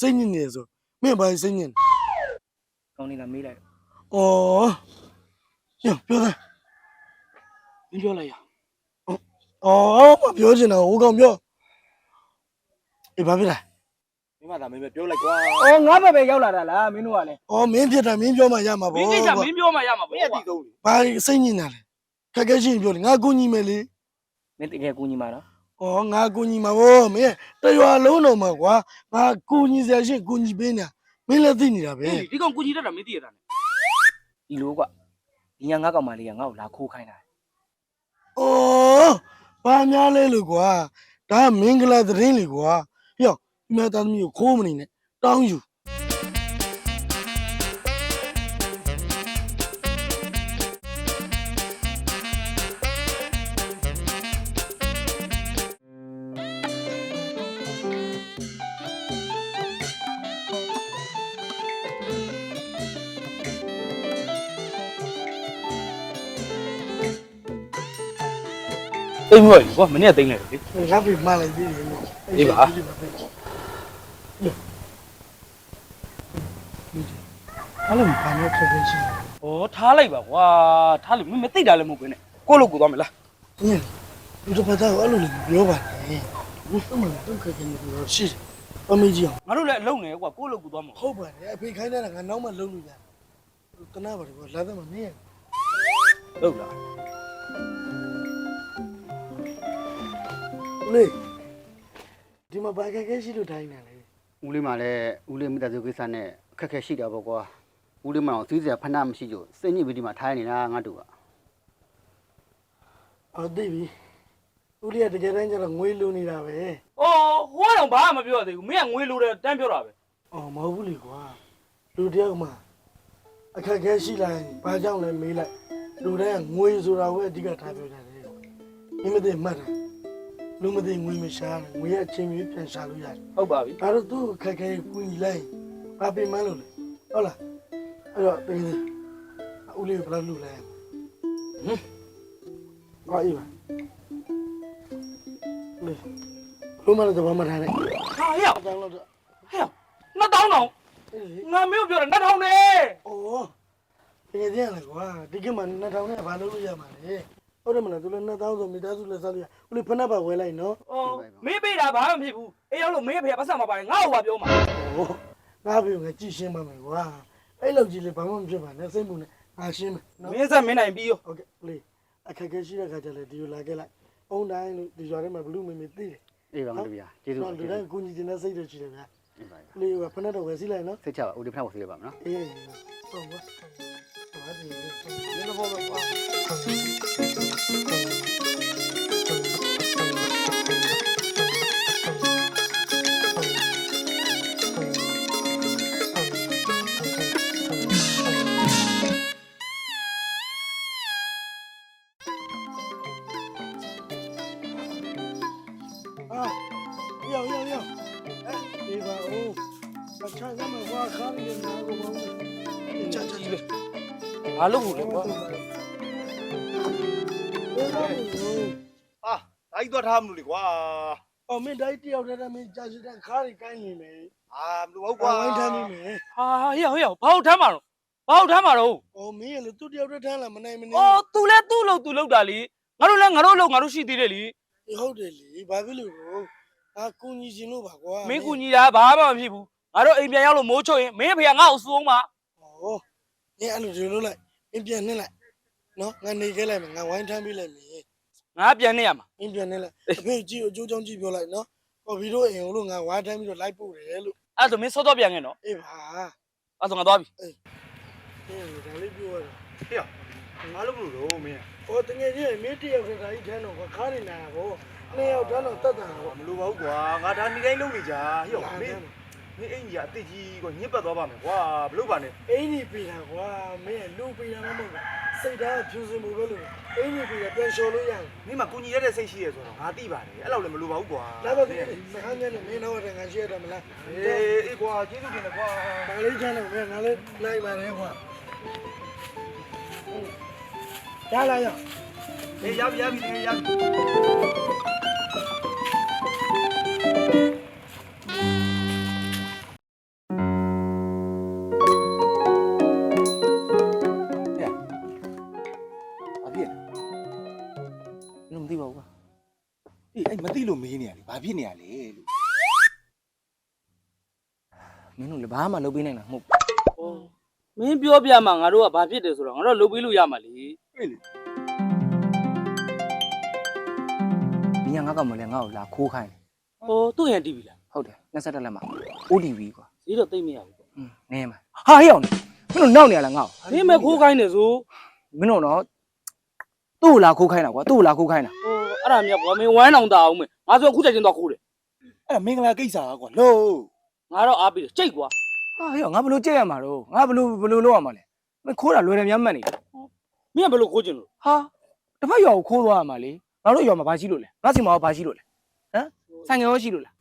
စိတ်ညစ်နေရဆိုမင်းဘာစိတ်ညစ်နေကောင်းနေတာမေးလိုက်ဩညပြောသားမင်းပြောလိုက်ရဩမပြောချင်တာဟိုကောင်ပြောအေးဘာဖြစ်လဲမင်းမသာမင်းပဲပြောလိုက်ကွာအော်ငါဘက်ပဲရောက်လာတာလားမင်းတို့ကလည်းဩမင်းဖြစ်တာမင်းပြောမှရမှာမပေါ့င်းကိစ္စမင်းပြောမှရမှာမပေါ့င်းအတိဆုံးလေဘာစိတ်ညစ်နေလဲခက်ခဲချင်းပြောလေငါကူညီမယ်လေမင်းတကယ်ကူညီမှာနော် ဩငါကူညီမှာဗောမင်းတရွာလုံးတော့မှာကွာငါကူညီစရာရှိကူညီပေးနေတာမင်းလည်းသိနေတာပဲဟေးဒီကောင်ကူညီတတ်တာမင်းသိရတာနဲ့ဒီလိုကွဒီညာငါကောင်မလေးကငါ့ကိုလာခိုးခိုင်းတာဩဘာများလဲလို့ကွာဒါကမင်္ဂလာသတင်းလေကွာပြောဒီမှာသားသမီးကိုခိုးမနေနဲ့တောင်းယူ အိမ်မွေးကွာမနေ့ကသိမ်းလိုက်တယ်လေငါပြမလိုက်သေးတယ်လို့အေးပါအဲ့လိုဘာလို့ခက်ခဲရှိလဲဩထားလိုက်ပါကွာထားလို့မင်းမသိတာလည်းမဟုတ်ဘူးနဲ့ကိုယ့်လိုကိုသွားမလား။ညဒီတော့ဘာသာအဲ့လိုလည်းပြောပါနဲ့။ဘုရားမတော့ခက်ခဲနေလို့ရှိတယ်။အမေကြီးအောင်ငါတို့လည်းအလုံးနေကွာကိုယ့်လိုကိုသွားမှာဟုတ်ပါတယ်အဖေခိုင်းတာကငါနောက်မှလုံးလို့ရတယ်။တနာပါတယ်ကွာလာတယ်မနေရဟုတ်လား။ လေဒီမှာဘာခက်ခဲရှိလို့တိုင်းနေလဲဦးလေးမှလည်းဦးလေးမိသားစုကိစ္စနဲ့အခက်အခဲရှိတာပေါ့ကွာဦးလေးမှတော့သီးစရာဖဏမရှိကြစိတ်ညစ်ပြီးဒီမှာထားနေတာငါတို့က။အော်သိပြီ။ဦးလေးကတကယ်တမ်းကျတော့ငွေလိုနေတာပဲဩဟိုကတော့ဘာမှမပြောသေးဘူးမင်းကငွေလိုတယ်တန်းပြောတာပဲ။အော်မဟုတ်ဘူးလေကွာ။လူတယောက်မှအခက်ခဲရှိလိုက်ဘာကြောင့်လဲမေးလိုက်။လူတိုင်းကငွေဆိုတာကိုအဓိကထားပြောကြတယ်။မင်းမသိမှတ်တယ်။ လူမသိငွေမရှားငွေရဲ့အချိန်ကြီးပြန်ရှာလို့ရတယ်ဟုတ်ပါပြီဒါတော့သူ့ခက်ခဲပူညီလိုက်ဘာပင်မလို့လဲဟုတ်လားအဲ့တော့တင်းတင်းဦးလေးကဘယ်လိုလုပ်လဲဟမ်ဟာအေးပါလေဘလို့မလဲတော့ဘာမှထားနဲ့ဟာဟဲ့အတောင်းလို့တော့ဟဲ့နှစ်တောင်းတောင်အေးငါမင်းကိုပြောတယ်နှစ်ထောင်နဲ့ဩတကယ်တည်းလေကွာဒီကမှ2000နဲ့ဘာလုပ်လို့ရမှာလဲ ဟုတ်တယ်မလားသူလည်း2000ဆိုမိသားစုလည်းစားလို့ရဦးလေးဖက်နှက်ပါဝယ်လိုက်နော်။အော်မင်းပေးတာဘာမှမဖြစ်ဘူး။အေးရောက်လို့မင်းအဖေကပတ်စံမပါတယ်ငါ့ဟိုပါပြောမှာဟိုငါပြောငါကြည့်ရှင်းပါမယ်ကွာအဲ့လောက်ကြီးလေဘာမှမဖြစ်ပါနဲ့စိတ်မူနဲ့ငါရှင်းမယ်။နော်မင်းဆက်မင်းနိုင်ပြီးရောဟုတ်ကဲ့ဦးလေးအခက်အခဲရှိတဲ့ခါကျလည်းဒီလိုလာခဲ့လိုက်အုံတိုင်းလို့ဒီရွာထဲမှာဘလူးမေမေသိတယ်အေးပါငါတို့ဗျာကျေးဇူးပါနော်လူကျေးဇူးတိုင်းအကူညီတင်တဲ့စိတ်တွေရှိတယ်ဗျာအေးပါဦးလေးကဖက်နှက်တော့ဝယ်စီးလိုက်နော် စိတ်ချပါဦးဒီဖက်ကိုဆေးရပါမယ်နော် အေးဟုတ်ပါဘာဒီလဲဘယ်လိုဘောတော့ပါ အာယောယောယောအဲဒီပါဦးအချမ်းကမဝါခါရည်နာကိုဘောချာချာချာဘာလို့ဘူးလဲ ကွာဟာဒါကြီးတော့ထားမလို့လေကွာအော်မင်းတိုင်းတယောက်တည်းတည်းမင်းကြာစီတဲ့ခါးကိုင်းနေမယ်အာမလို့ဟုတ်ကွာကွာဝိုင်းထမ်းနေမယ်ဟာဟေ့ဟေ့ဘာလို့ထမ်းမှာတော့ဘာလို့ထမ်းမှာတော့အော်မင်းလည်းသူတယောက်တည်းထမ်းလာမနိုင်မနေအော် तू လဲသူ့လို့ तू လောက်တာလीငါတို့လဲငါတို့လောက်ငါတို့ရှိသေးတယ်လीဟုတ်တယ်လေဘာဖြစ်လို့ကိုအာကုညီရှင်လို့ပါကွာမင်းကူညီတာဘာမှမဖြစ်ဘူးငါတို့အိမ်ပြန်ရောက်လို့မိုးချုပ်ရင်မင်းအဖေကငါ့ကိုစူအောင်ပါဟောနင်အဲ့လိုဒီလိုလုပ်လိုက်မင်းပြန်နှင်းလိုက် နော်ငါနေခဲ့လိုက်မယ်ငါဝိုင်းထမ်းပေးလိုက်မယ်ငါပြန်နေရမှာမင်းပြန်နှင်းလိုက်အဖေကြည့်အကျိုးချောင်းကြည့်ပြောလိုက်နော်ဟောဗီဒီယိုအိမ်ကိုလို့ငါဝိုင်းထမ်းပြီးတော့လိုက်ပို့တယ်လို့အဲ့ဒါဆိုမင်းစောတော့ပြန်ခဲ့နော်အေးပါအဲ့ဒါဆိုငါသွားပြီအေးဒါလေးပြောရတာဟေ့ငါလို့မလို့တော့မင်းဟောတကယ်ကြီးမင်းတယောက်တည်းဒါကြီးထမ်းတော့ကွာခါးနေလာတာဗောနှစ်ယောက်ထမ်းတော့တတ်တာဗောမလို့ပါဘူးကွာငါဒါနေတိုင်းလုံးနေကြဟေ့မင်းမင်းအိမ်ကြီးအစ်စ်ကြီးကညစ်ပတ်သွားပါမယ်ကွာဘလို့ပါနဲ့အင်းကြီးပေးတာကွာမင်းလူပေးတာမဟုတ်ဘူး စိတ်ဓာတ်ဖြူစင်မှုပဲလို့အင်းကြီးပေးတာပြန်လျှော်လို့ရတယ်မင်းမကူညီရတဲ့စိတ်ရှိရဲဆိုတော့ငါသိပါတယ်အဲ့လောက်လည်းမလို့ပါဘူးကွာလာပါခင်ဗျာမဟန်းနဲ့မင်းတော့တန်ငါရှိရတယ်မလားအေးအေးကွာကျေးဇူးတင်တယ်ကွာဒါလေးချမ်းတော့မင်းငါလည်းလိုက်ပါတယ်ကွာရလာရအေးရပြီရပြီရပြီ မသိလို့မေးနေရလေဘာဖြစ်နေရလဲလို့မင်းတို့လည်းဘာမှလုပ်ပေးနိုင်တာမဟုတ်ဟောမင်းပြောပြမှငါတို့ကဘာဖြစ်တယ်ဆိုတော့ငါတို့လုပ်ပေးလို့ရမှာလေတွေ့လေဘူးဒီကငါကောင်မလဲငါ့ကိုလာခိုးခိုင်းတယ်ဟောသူ့ရင်တီးပြီလားဟုတ်တယ်27လက်မှာ ODV ကွာဈေးတော့သိမ့်မရဘူးပေါ့อืมနင်းမှာဟာဟေ့အောင်မင်းတို့နောက်နေရလားငါ့ကိုမင်းမခိုးခိုင်းနေဆိုမင်းတို့တော့သူ့ကိုလာခိုးခိုင်းတာကွာသူ့ကိုလာခိုးခိုင်းတာဟော အဲ့ဒါမြတ်ကွာမင်းဝမ်းအောင်တာအောင်မယ်ငါဆိုအခုချက်ချင်းတော့ခိုးတယ်အဲ့ဒါမင်္ဂလာကိစ္စကွာလို့ငါတော့အားပေးတယ်ကြိတ်ကွာဟာဟေ့အောင်ငါဘလို့ကြက်ရမှာတော့ငါဘလို့ဘလို့လုပ်ရမှာလဲမင်းခိုးတာလွယ်တယ်များမှတ်နေတယ်မင်းကဘယ်လိုခိုးချင်လို့ဟာတစ်ဖက်ရွာကိုခိုးသွားရမှာလေငါတို့ရွာမှာဘာရှိလို့လဲငါစီမှာဘာရှိလို့လဲဟမ်ဆိုင်ငယ်ရောရှိလို့လား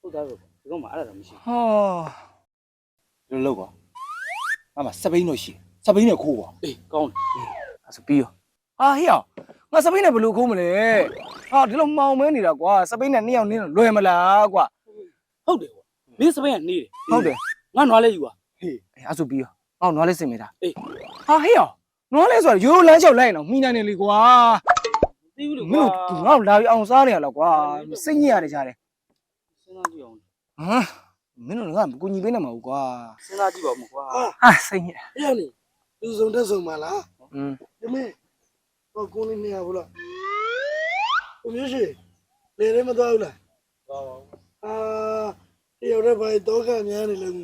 ဟုတ်သားပဲဒီကောင်မှအဲ့ဒါတော့မရှိဟောလို့လို့ကွာအမစပိန်တော့ရှိစပိန်နဲ့ခိုးကွာအေးကောင်းတယ်အဲ့ဆိုပြီးရောဟာဟေ့အော င်ငါစပိန်နဲ့ဘလို့ခိုးမလဲဟာဒီလိုမှောင်မဲနေတာကွာစပိန်နဲ့နှစ်ယောက်နင်းတော့လွယ်မလားကွာဟုတ်တယ်ကွာမင်းစပိန်ကနေတယ်ဟုတ်တယ်ငါနွားလဲယူပါအေးအဲ့ဆိုပြီးရောငါ့ကိုနွားလေးစင်မိတာအေးဟာဟေ့အောင်နွားလေးဆိုတော့ရိုးရိုးလမ်းလျှောက်လိုက်ရင်တော့မိနိုင်တယ်လေကွာသိဘူးလေမကွာင်းတို့ငါ့ကိုလာပြီးအောင်စားနေရလားကွာစိတ်ညစ်ရတယ်ကြားတယ်စဉ်းစားကြည့်အောင်ဟမ်မင်းတို့ငါ့ကိုကူညီပေးနေမှာဘူးကွာစဉ်းစားကြည့်ပါဦးကွာဟာစိတ်ညစ်။အဲ့နေလူစုံတက်စုံပါလားอืม။ဒီမေ ဟောကိုလေးနေရဘူးလား။ကိုမျိုးရှိလေရဲမသွားဘူးလား။သွားပါဘူး။အာတယောက်တည်းပဲတော့ကများနေလို့ည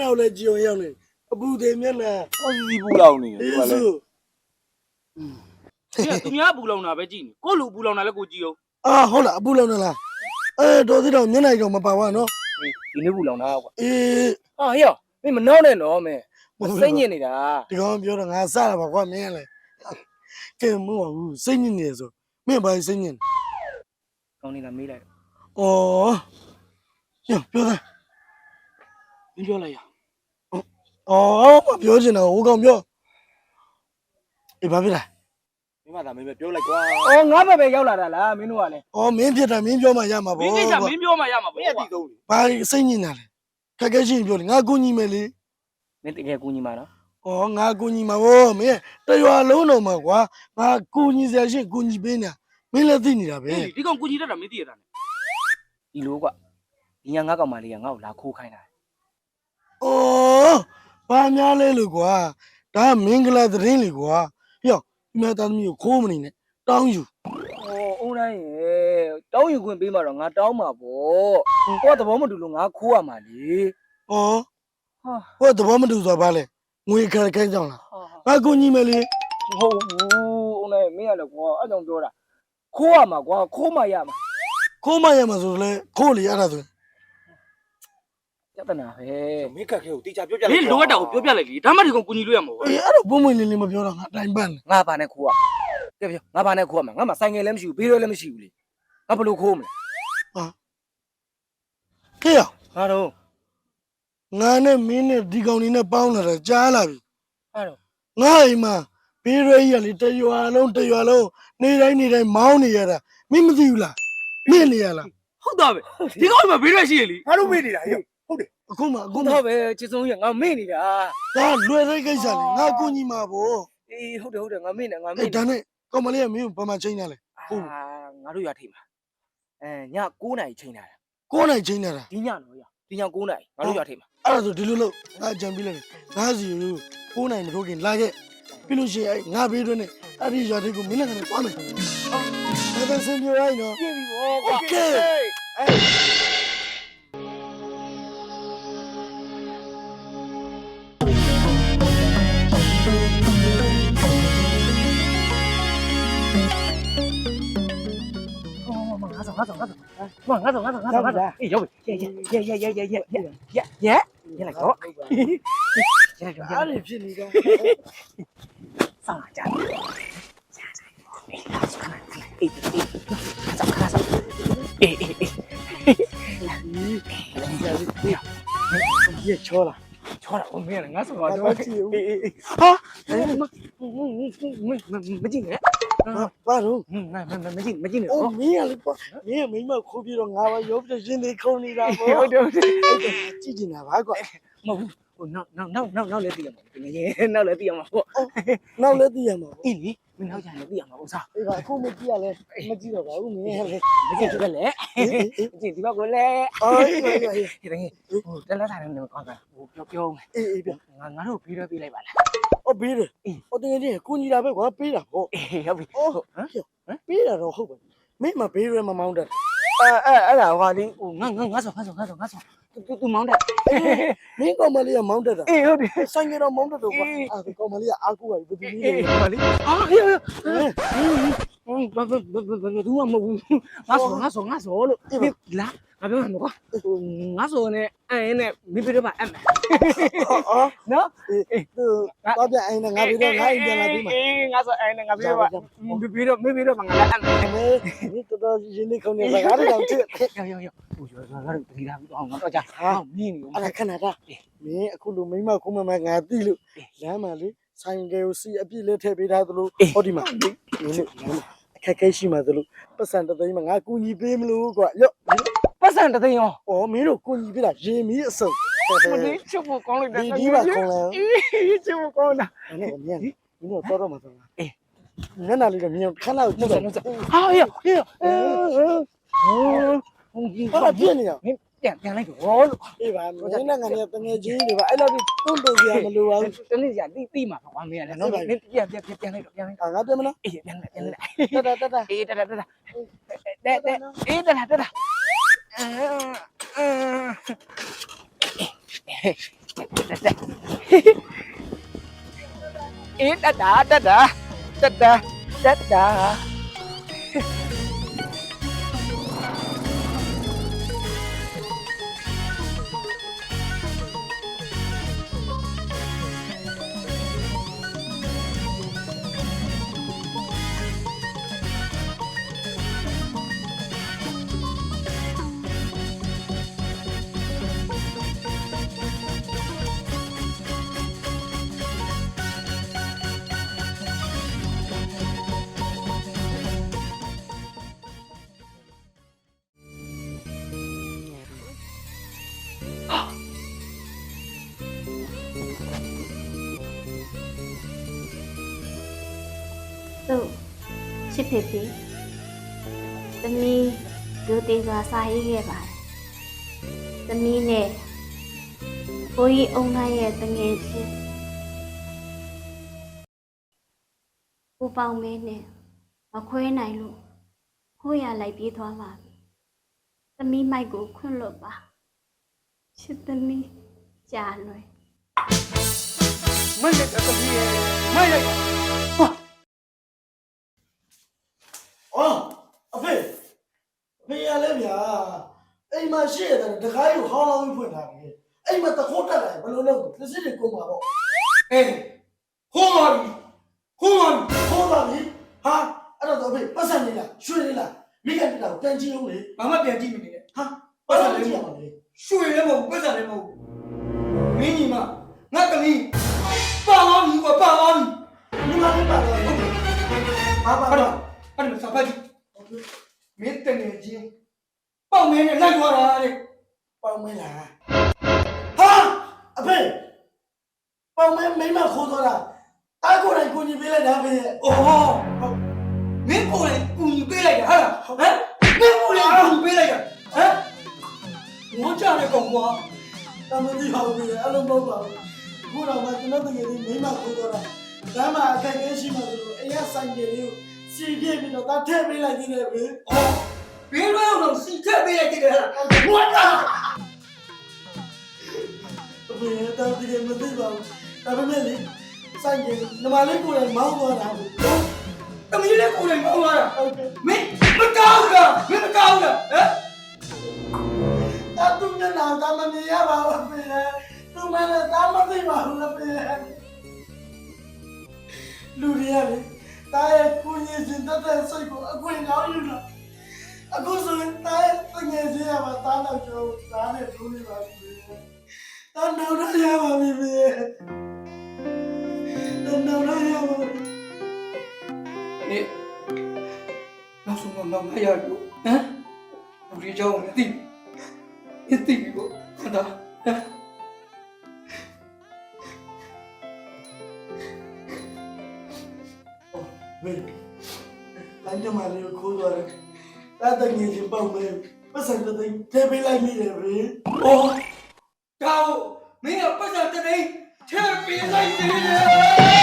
နေလည်းကြည်အောင်ရောက်နေ။အပူတွေမျက်နှာဟောစီပူလောင်နေတယ်အေးသူကလေစုဒီကသူများပူလောင်တာပဲကြည့်နေကိုလူပူလောင်တာလည်းကိုကြည့်အောင်အာဟုတ်လားအပူလောင်နေလား။အဲတော်သေးတော့မျက်နှာကြောင်မပါပါနော်ဒီနေ့ဘူးလောင်တာကွာ။အေးဟာဟေ့အောင်မင်းမနှောင်းနဲ့နော်မင်းစိတ်ညစ်နေတာဒီကောင်ပြောတော့ငါစတာပါကွာမင်းလည်း ကဲမဟုတ်ဘူးစိတ်ညစ်နေဆိုမင်းဘာစိတ်ညစ်ကောင်းနေတာမေးလိုက်ဩညပြောသားမင်းပြောလိုက်ရဩမပြောချင်တော့ဟိုကောင်ပြောအေးဘာဖြစ်လဲမင်းမသာမင်းပဲပြောလိုက်ကွာအော်ငါဘက်ပဲရောက်လာတာလားမင်းတို့ကလည်းဩမင်းဖြစ်တာမင်းပြောမှရမှာမပေါ့င်းကိစ္စမင်းပြောမှရမှာမပေါ့င်းအကွာတိဆုံးလေဘာစိတ်ညစ်နေလဲခက်ခဲရှိရင်ပြောလေငါကူညီမယ်လေမင်းတကယ်ကူညီမှာနော် ဩငါကူညီမှာဗောမင်းတရွာလုံးတော့မှာကွာငါကူညီစရာရှိကူညီပေးနေတာမင်းလည်းသိနေတာပဲအေးဒီကောင်ကိုကြည့်တတ်တာမင်းသိရတာနဲ့ဒီလိုကွာဒီညာငါကောင်မလေးကငါ့ကိုလာခိုးခိုင်းတာဩဘာများလဲလို့ကွာဒါမင်္ဂလာသတင်းလေကွာပြောဒီမှာသားသမီးကိုခိုးမနေနဲ့တောင်းယူအော်အုံးတိုင်းရဲ့တောင်းယူခွင့်ပေးမှာတော့ငါတောင်းမှာပေါ့ကိုကသဘောမတူလို့ငါခိုးရမှာလေဩဟာဟိုသဘောမတူဆိုတာဘာလဲ ငွေခက်ခဲကြောင်လားဟာငါကူညီမယ်လေမဟုတ်ဘူးအုံးတိုင်းမင်းရလေကွာအဲ့ကြောင့်ပြောတာခိုးရမှာကွာခိုးမှရမှာခိုးမရမှာဆိုလဲခိုးလေအဲ့ဒါဆိုပြဿနာပဲမင်းကခဲကိုတေချာပြောပြမင်းလိုအပ်တာကိုပြောပြလိုက်လေဒါမှဒီကောင်ကိုကြည့်လို့ရမှာပေါ့အေးအဲ့တော့ပုံမွင့်လေးလေးမပြောတော့ငါတိုင်ပန်းလေငါဘာနဲ့ခိုးရကဲပြောငါဘာနဲ့ခိုးရမှာငါမှဆိုင်ငယ်လည်းမရှိဘူးဘေးရွယ်လည်းမရှိဘူးလေငါဘယ်လိုခိုးမလဲခေရငါတော့ ငါနဲ့မင်းနဲ့ဒီကောင်လေးနဲ့ပေါင်းလာတာကြားလာပြီအဲ့တော့ငါအိမ်မှာဘေးရွယ်ကြီးကလေတရွာလုံးတရွာလုံးနေတိုင်းနေတိုင်းမောင်းနေရတာမင်းမသိဘူးလားမင်းနေရလားဟုတ်တာပဲဒီကောင်မှဘေးရွက်ရှိရလေငါတို့မေးနေတာဟေ့အခုမှအခုခုမှတော့ပဲချစ်ဆုံးရငါမေ့နေတာဒါလွယ်တဲ့ကိစ္စလေငါကူညီမှာဗောအေးဟုတ်တယ်ဟုတ်တယ်ငါမေ့နေငါမေ့အေးနေဒါနဲ့ကောင်မလေးကမင်းကိုဘာမှချိန်တာလဲဟုတ်အာငါတို့ရထိမှာအဲည9နာရီချိန်လာတာကိုယ်နိုင်ချိန်တာလားဒီညတော့ရ ဒီည9နာရီငါတို့ရထိမှာ အဲ့ဒါဆိုဒီလိုလို့ငါကြံပြီးလိုက်ငါစီကိုကိုယ်နိုင်မထိုးခင်လာခဲ့ပြီးလို့ရှိရင်အဲ့ငါဘေးတွင်းနဲ့အဲ့ဒီရွာတွေကိုမင်းနဲ့ကနေသွားမယ်ဟာဒါသင်စင်ပြရိုင်းနော် ပြပြီဗော โอเค ငါဆောင်ငါဆောင်ငါဆောင်ငါဆောင်ငါဆောင်ငါဆောင်ငါဆောင်အေးရောက်ပြီရဲရဲရဲရဲရဲရဲရဲရဲရဲရဲလိုက်တော့ရဲရဲအားရဖြစ်နေတာဆောင်လာကြအေးအေးဆောင်ခါဆောင်အေးအေးအေးရေချောလာ ချောတာအမေငါဆောင်တော့ဘာကြည့်ဦးအေးအေးဟာမမကြည့်နဲ့ဘာလို့ငါမကြည့်မကြည့်နဲ့အိုးမင်းရလေပါမင်းမိမခိုးပြီးတော့ငါပါရုပ်ပြရှင်းနေခုံနေတာပေါ့ဟုတ်တယ်ဟုတ်တယ်ကြည့်နေတာပါကွာမဟုတ်ဘူးဟိုနောက်နောက်နောက်နောက်နောက်လည်းသိရမှာတကယ်နောက်လည်းသိရမှာပေါ့နောက်လည်းသိရမှာပေါ့အေးလေ မင်းနောက်ကြရင်သိရမှာဥစားအေးပါအခုမကြည့်ရလဲမကြည့်တော့ပါဘူးမင်းဟဲ့လေတကယ်တကယ်လေကြည့်ဒီဘက်ကိုလေအော်အေးအေးအေးဒီတကယ်ဟိုတက်လက်ထားတယ်ကောင်းကောင်းဟိုပြောပြောမယ်အေးအေးပြငါငါတို့ပြီးတော့ပြေးလိုက်ပါလားအော်ပေးတယ်ဟိုတကယ်ကြီးကိုညီလာပဲကွာပေးတာပေါ့အေးဟုတ်ပြီအော်ဟမ်ပေးတာတော့ဟုတ်ပါမင်းမပေးရမမောင်းတတ်အဲအဲအဲ့ဒါဟာဒီဟိုငါငါငါဆိုငါဆိုငါဆိုငါဆို တူတူမောင်းတယ်မင်းကောင်မလေးကမောင်းတတ်တာအေးဟုတ်တယ်ဆိုင်ကတော့မောင်းတတ်တော့ကွာအာကောင်မလေးကအားကိုးပါဘူးဒီအေးလေးအေးလေးပါလေအာဟေးဟေးဟင်းဘာဘာဘာဘာဘာသူမှမဟုတ်ဘူးငါဆိုငါဆိုငါဆိုလို့လာ ငါပြောမှာကွာဟိုငါဆိုနဲ့အဲနဲ့မိပြတော့ပါအမ်အော်နော်အေးသူတော့ပြန်အိမ်နဲ့ငါပြီးတော့ငါအိမ်ပြန်လာပြီးမှာအေးငါဆိုအဲနဲ့ငါပြတော့ပါမိပြတော့မိပြတော့ငါလည်းအမ်မင်းတော်တော်ရင်းနေခေါင်းနေစကားတွေတော့ကြည့်ယောယောယောဟိုရောငါတို့တတိထားပြီးတော့ငါတော့ကြာဟာမင်းနေအဲ့ဒါခဏတာမင်းအခုလိုမိမခုမမငါသိလို့လမ်းမှာလေဆိုင်ကယ်ကိုစီအပြည့်လေးထည့်ပေးထားသလိုဟောဒီမှာမင်းတို့လမ်းမှာအခက်ခဲရှိမှသလိုပတ်စံတသိန်းမှာငါကူညီပေးမလို့ကွာရော့ ပတ်စံတသိန်းရောဩမင်းတို့ကူညီပေးတာရေမီအစုံမလေးချုပ်ဖို့ကောင်းလိုက်တယ်ဒီဒီပါခေါင်းလဲအေးချုပ်ဖို့ကောင်းတာအဲ့တော့မင်းမင်းတို့တော်တော်မှာတော့အေးညနာလေးတော့မြင်ခဏလောက်ကြည့်တော့ဟာရရအေးဟိုဘာလဲပြင်းနေရမင်းပြန်ပြန်လိုက်တော့လို့အေးပါမင်းနဲ့ငါနဲ့တငယ်ချင်းတွေပါအဲ့လိုတွန်းတုံပြရမလို့ပါဘူးတနေ့ကျတိတိမှာကွာမင်းရတယ်နော်မင်းပြန်ပြန်ပြန်လိုက်တော့ပြန်လိုက်အာငါပြန်မလားအေးပြန်လိုက်ပြန်လိုက်တတတတအေးတတတတတဲ့တဲ့အေးတတတတ Ít đã đã đã đã đã đã đã. ချစ်ဖြစ်ပြီးသမီးဒုတေစွာစာရေးခဲ့ပါတယ်သမီးနဲ့ဘိုးကြီးအုံနိုင်ရဲ့တငယ်ချင်းဦးပေါင်းမင်းနဲ့မခွဲနိုင်လို့ခိုးရလိုက်ပြေးသွားပါပြီသမီးမိုက်ကိုခွန့်လွတ်ပါချစ်သမီးကြာလွယ်မိုက်လိုက်တဲ့သမီးရဲ့မိုက်လိုက်အော်အဖေအဖေရလဲဗျာ အိမ်မှာရှိရတယ်တခါကြီးကိုဟောင်းလောင်းကြီးဖွင့်ထားတယ်အိမ်မှာတခိုးတက်လာရင်ဘယ်လိုလုပ်လဲစစ်တွေကုန်ပါပေါ့အေးခိုးပါပြီခိုးပါပြီခိုးပါပြီဟာအဲ့တော့အဖေပတ်စံနေလားရွှေနေလားမိခင်တက်တာကိုတန်ကြည့်အောင်လေဘာမှပြန်ကြည့်မနေနဲ့ဟာပတ်စံလေးကြည့်အောင်လေရွှေလည်းမဟုတ်ပတ်စံလည်းမဟုတ်မင်းကြီးမငါကလေးပါသွားပြီကွာပါသွားပြီဒီမှာလည်းပါတော့ဟုတ်တယ်ဘာပါအဲ့ပါဒါအဲ့ဒါစပါးကြီးမင်းတနေချင်း ပေါက်မင်းနဲ့လိုက်သွားတာတဲ့ပေါင်မင်းလားဟာအဖေပေါင်မင်းမိမခိုးသွားတာတားကိုယ်တိုင်ကိုကြီးပေးလိုက်တာဖေရဲ့အော်ဟုတ်မင်းကိုယ်လည်းကူညီပေးလိုက်တာဟာဟမ်မင်းကိုယ်လည်းကူညီပေးလိုက်တာဟမ်ငေါကြတဲ့ကောင်ကွာတမန်ကြီးပါဘူးလေအဲ့လိုမဟုတ်ပါဘူးခုတော့မှကျွန်တော်တကယ်ကြီးမိမခိုးတော့တာလမ်းမှာအခက်အခဲရှိမှဆိုလို့အရင်ဆိုင်ကလေးကိုစီပြည့်ပြီးတော့တာထည့်ပေးလိုက်သေးတယ်ဗျအော် ဘင်းရောတော့စီချက်ပေးလိုက်တယ်ဟာဘွားတာဘယ်တော့ဒီမသိပါဘူးဒါပေမဲ့လေဆိုင်ကညီမလေးကိုလည်းမောင်းသွားတာဘူးတမီးလေးကိုယ်လည်းမောင်းသွားတာဟုတ်ကဲ့မင်းမကောင်းဘူးမင်းမကောင်းဘူးဟမ်တာသူမျက်နှာတာမမြင်ရပါဘူးဖေသူမလည်းတာမသိပါဘူးဖေလူတွေကလေတာရဲ့ကိုကြီးစင်တတ်တဲ့စိတ်ကိုအခွင့်ကောင်းယူလာ အခုဆိုရင်တားတငယ်ချင်းရပါတားတော့ကျော်တားနဲ့ဒူးနေပါပြီ။တားနောက်တော့ရပါပြီပြီ။တားနောက်တော့ရပါပြီ။နေနောက်ဆုံးမမရဘူး။ဟမ်။လူကြီးကြောင်းမသိ။မသိဘူးပေါ့။ဟုတ်တာ။ Wait. Bence Mario'yu kovdular. တယ်တာတငယ်ချင်းပေါ့မေးပတ်စံတဲ့တဲပေးလိုက်မိတယ်ဗျ။အော်။ကောင်းမင်းကပတ်စံတသိန်းထည့်ပေးလိုက်တယ်